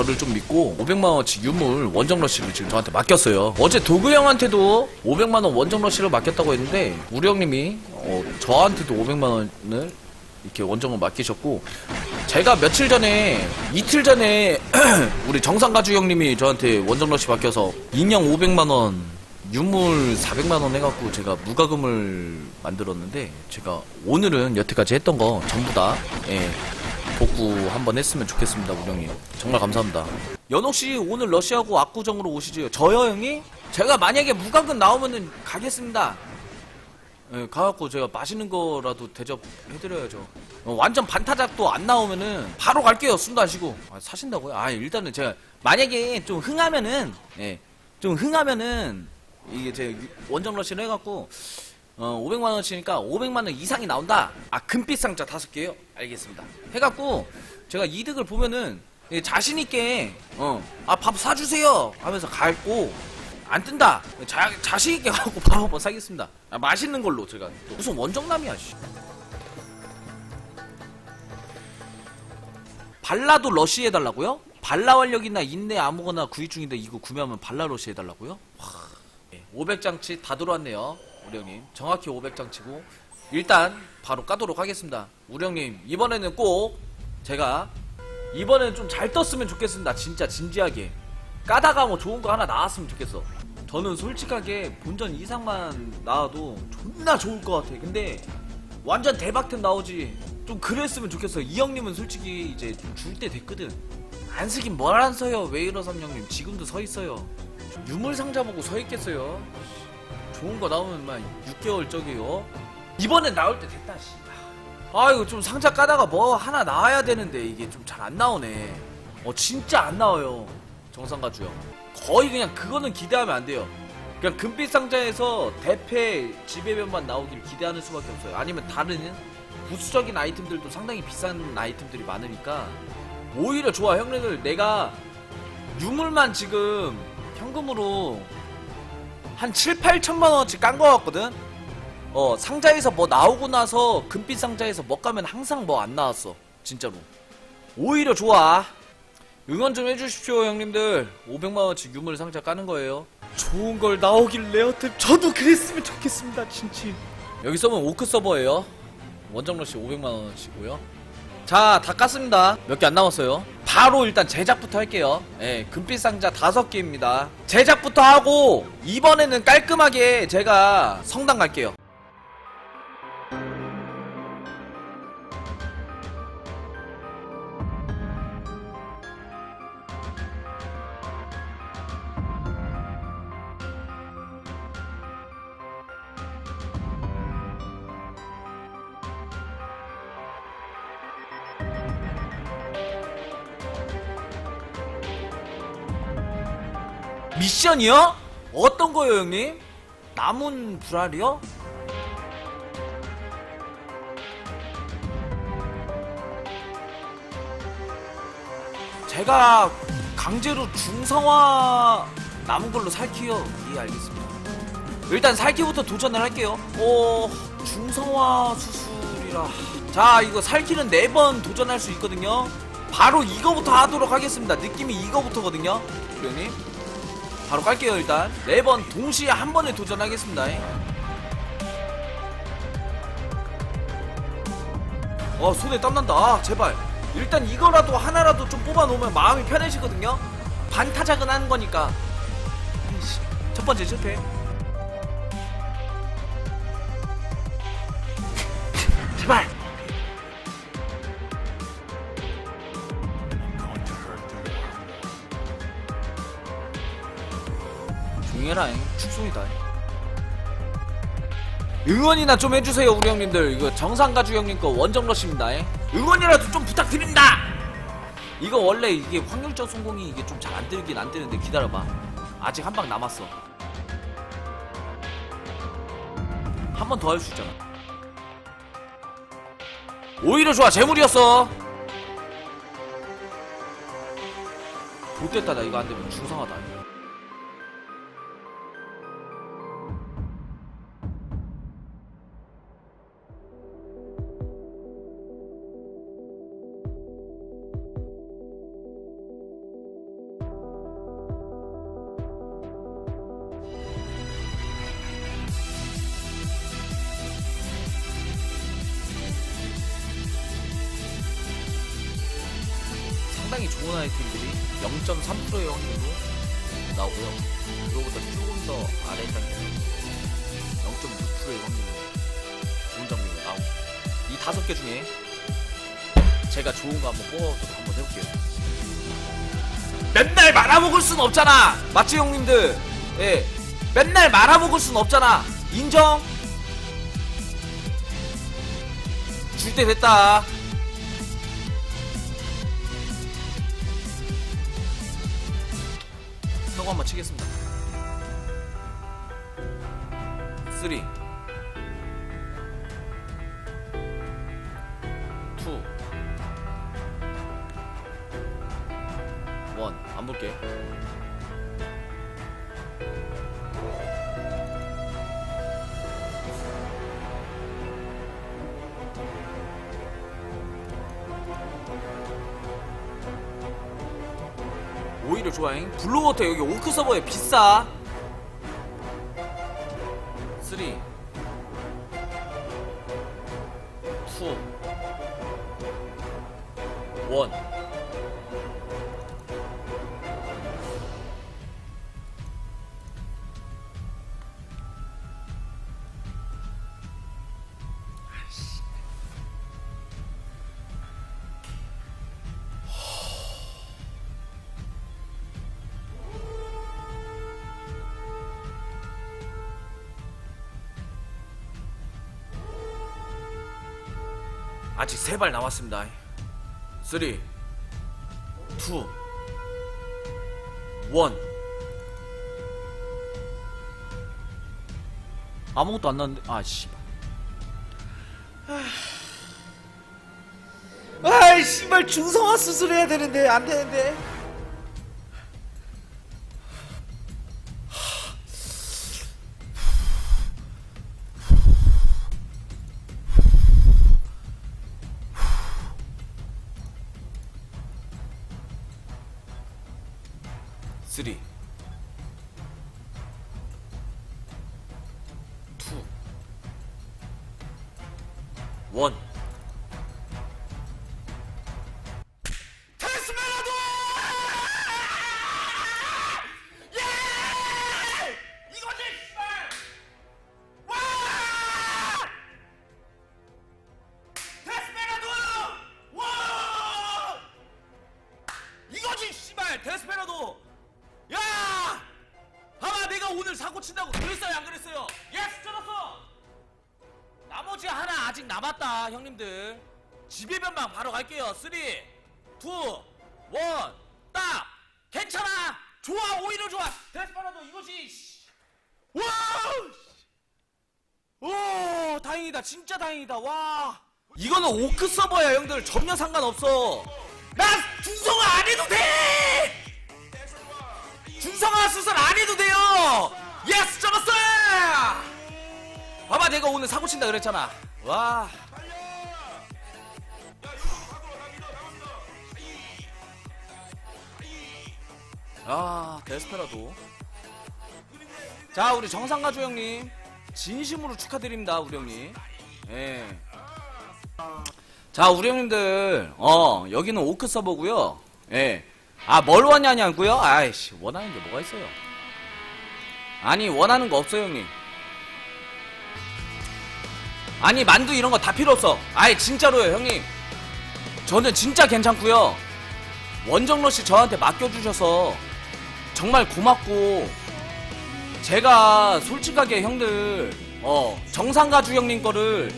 저를 좀 믿고 500만원어치 유물 원정 러시를 지금 저한테 맡겼어요. 어제 도구 형한테도 500만원 원정 러시를 맡겼다고 했는데, 우리 형님이, 어, 저한테도 500만원을 이렇게 원정을 맡기셨고, 제가 며칠 전에, 이틀 전에, 우리 정상가주 형님이 저한테 원정 러시 맡겨서, 인형 500만원, 유물 400만원 해갖고 제가 무과금을 만들었는데, 제가 오늘은 여태까지 했던 거 전부 다, 예, 복구 한번 했으면 좋겠습니다, 우리 형님. 정말 감사합니다. 연옥 씨 오늘 러시아고 압구정으로 오시죠. 저요, 형이? 제가 만약에 무과금 나오면은 가겠습니다. 예, 가갖고 제가 맛있는 거라도 대접해드려야죠. 어, 완전 반타작도 안 나오면은 바로 갈게요. 숨도 안 쉬고. 아, 사신다고요? 아, 일단은 제가 만약에 좀 흥하면은, 예, 좀 흥하면은 이게 제 원정 러시를 해갖고 어, 500만 원치니까 500만 원 이상이 나온다. 아, 금빛 상자 다섯 개요. 알겠습니다. 해갖고 제가 이득을 보면은 예, 자신 있게 어, 아 밥 사주세요 하면서 갈고 안 뜬다. 자, 자신 있게 가고 밥 한번 사겠습니다. 아, 맛있는 걸로 제가 무슨 원정남이야. 씨. 발라도 러시 해달라고요? 발라 완력이나 인내 아무거나 구입 중인데 이거 구매하면 발라 러시 해달라고요? 와, 500장치 다 들어왔네요. 우리 형님. 정확히 500장 치고 일단 바로 까도록 하겠습니다. 우리 형님 이번에는 꼭 제가 이번에는 좀 잘 떴으면 좋겠습니다. 진짜 진지하게. 까다가 뭐 좋은 거 하나 나왔으면 좋겠어. 저는 솔직하게 본전 이상만 나와도 존나 좋을 것 같아. 근데 완전 대박템 나오지. 좀 그랬으면 좋겠어. 이 형님은 솔직히 이제 줄 때 됐거든. 안 쓰긴 뭘 안 써요. 왜 이러삼 형님. 지금도 서 있어요. 유물 상자 보고 서 있겠어요. 좋은 거 나오면 막 6개월 적이요. 이번엔 나올 때 됐다, 씨. 아, 이거 좀 상자 까다가 뭐 하나 나와야 되는데 이게 좀 잘 안 나오네. 어, 진짜 안 나와요. 정상가 주요. 거의 그냥 그거는 기대하면 안 돼요. 그냥 금빛 상자에서 대패 지배변만 나오길 기대하는 수밖에 없어요. 아니면 다른 부수적인 아이템들도 상당히 비싼 아이템들이 많으니까 오히려 좋아 형님들 내가 유물만 지금 현금으로 한 7, 8천만 원어치 깐 거 같거든? 어, 상자에서 뭐 나오고 나서 금빛 상자에서 뭐 가면 항상 뭐 안 나왔어. 진짜로. 오히려 좋아. 응원 좀 해주십시오, 형님들. 500만원치 유물 상자 까는 거예요. 좋은 걸 나오길 레어템 저도 그랬으면 좋겠습니다, 진짜. 여기 서버는 오크 서버예요. 원정러시 500만원어치고요. 자, 다 깠습니다. 몇 개 안 남았어요. 바로 일단 제작부터 할게요. 예, 금빛 상자 다섯 개입니다. 제작부터 하고, 이번에는 깔끔하게 제가 성당 갈게요. 미션이요? 어떤 거요, 형님? 남은 불알이요? 제가 강제로 중성화 남은 걸로 살키요. 예, 알겠습니다. 일단 살키부터 도전을 할게요. 어, 중성화 수술이라. 자, 이거 살키는 네 번 도전할 수 있거든요. 바로 이거부터 하도록 하겠습니다. 느낌이 이거부터거든요. 형님. 바로 깔게요 일단. 네 번 동시에 한 번에 도전하겠습니다. 어 손에 땀난다. 아, 제발. 일단 이거라도 하나라도 좀 뽑아놓으면 마음이 편해지거든요. 반타작은 하는 거니까. 에이씨, 첫 번째 실패 조용해라 잉. 축소이다 응원이나 좀 해주세요 우리 형님들. 이거 정상가주 형님 거 원정러시입니다 잉. 응원이라도 좀 부탁드립니다! 이거 원래 이게 확률적 성공이 이게 좀 잘안 뜨긴 안 뜨는데 기다려봐. 아직 한 방 남았어. 한 번 더 할 수 있잖아. 오히려 좋아. 재물이었어. 못됐다 나 이거 안 되면 중상하다 좋은 아이템들이 0.3%의 확률로 나오고요. 그거보다 조금 더 아래 단계는 0.6%의 확률로 좋은 장면이 나오고 이 다섯 개 중에 제가 좋은 거 한번 뽑아보도록 한번 해볼게요. 맨날 말아먹을 순 없잖아. 맞지 형님들? 예. 맨날 말아먹을 순 없잖아. 인정? 줄 때 됐다. 성공 한번 치겠습니다. 3 2 1 안 볼게. 오히려 좋아잉. 블루워터 여기 오크 서버에 비싸. 3 2 1 아직 세 발 남았습니다. 3 2 1 아무것도 안 났는데 아 씨발 아이 씨발 중성화 수술해야 되는데 안 되는데 3 2 1 아직 남았다 형님들 집에 변방 바로 갈게요 3 2 1 딱! 괜찮아! 좋아 오히려 좋아 데스파라도 이것이 씨. 와! 오 다행이다 진짜 다행이다 와 이거는 오크 서버야 형들 전혀 상관없어 나 중성화 안 해도 돼! 중성화 수술 안 해도 돼요! 예스 잡았어! 봐봐 내가 오늘 사고 친다 그랬잖아 와 아, 데스페라도. 자, 우리 정상가주 형님. 진심으로 축하드립니다, 우리 형님. 예. 자, 우리 형님들. 어, 여기는 오크 서버고요 예. 아, 뭘 원하냐고요? 아이씨, 원하는 게 뭐가 있어요? 아니, 원하는 거 없어요, 형님. 아니 만두 이런 거 다 필요 없어. 아예 진짜로요, 형님. 저는 진짜 괜찮고요. 원정러 씨 저한테 맡겨주셔서 정말 고맙고 제가 솔직하게 형들 어 정상가주 형님 거를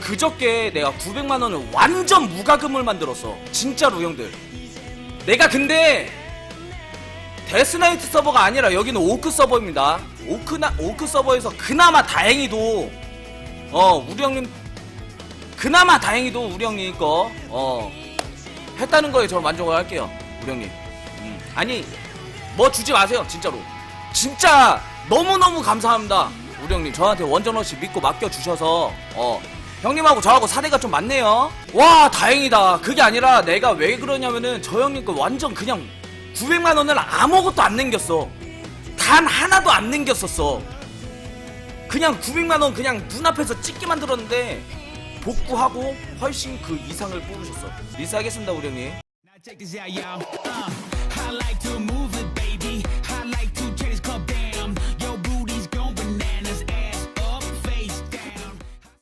그저께 내가 900만 원을 완전 무과금을 만들었어. 진짜로 형들. 내가 근데 데스나이트 서버가 아니라 여기는 오크 서버입니다. 오크나 오크 서버에서 그나마 다행히도 어 우리 형님 그나마 다행히도 우리 형님 거어 했다는 거에 저 만족을 할게요 우리 형님. 음. 아니 뭐 주지 마세요 진짜로. 진짜 너무너무 감사합니다 우리 형님. 저한테 원전어씨 믿고 맡겨주셔서 어 형님하고 저하고 사대가 좀 맞네요. 와 다행이다. 그게 아니라 내가 왜 그러냐면은 저 형님 거 완전 그냥 900만 원을 아무것도 안 남겼어. 단 하나도 안 남겼었어 그냥 900만원 그냥 눈앞에서 찍게 만들었는데 복구하고 훨씬 그 이상을 뽑으셨어. 리스하겠습니다 우리 형님.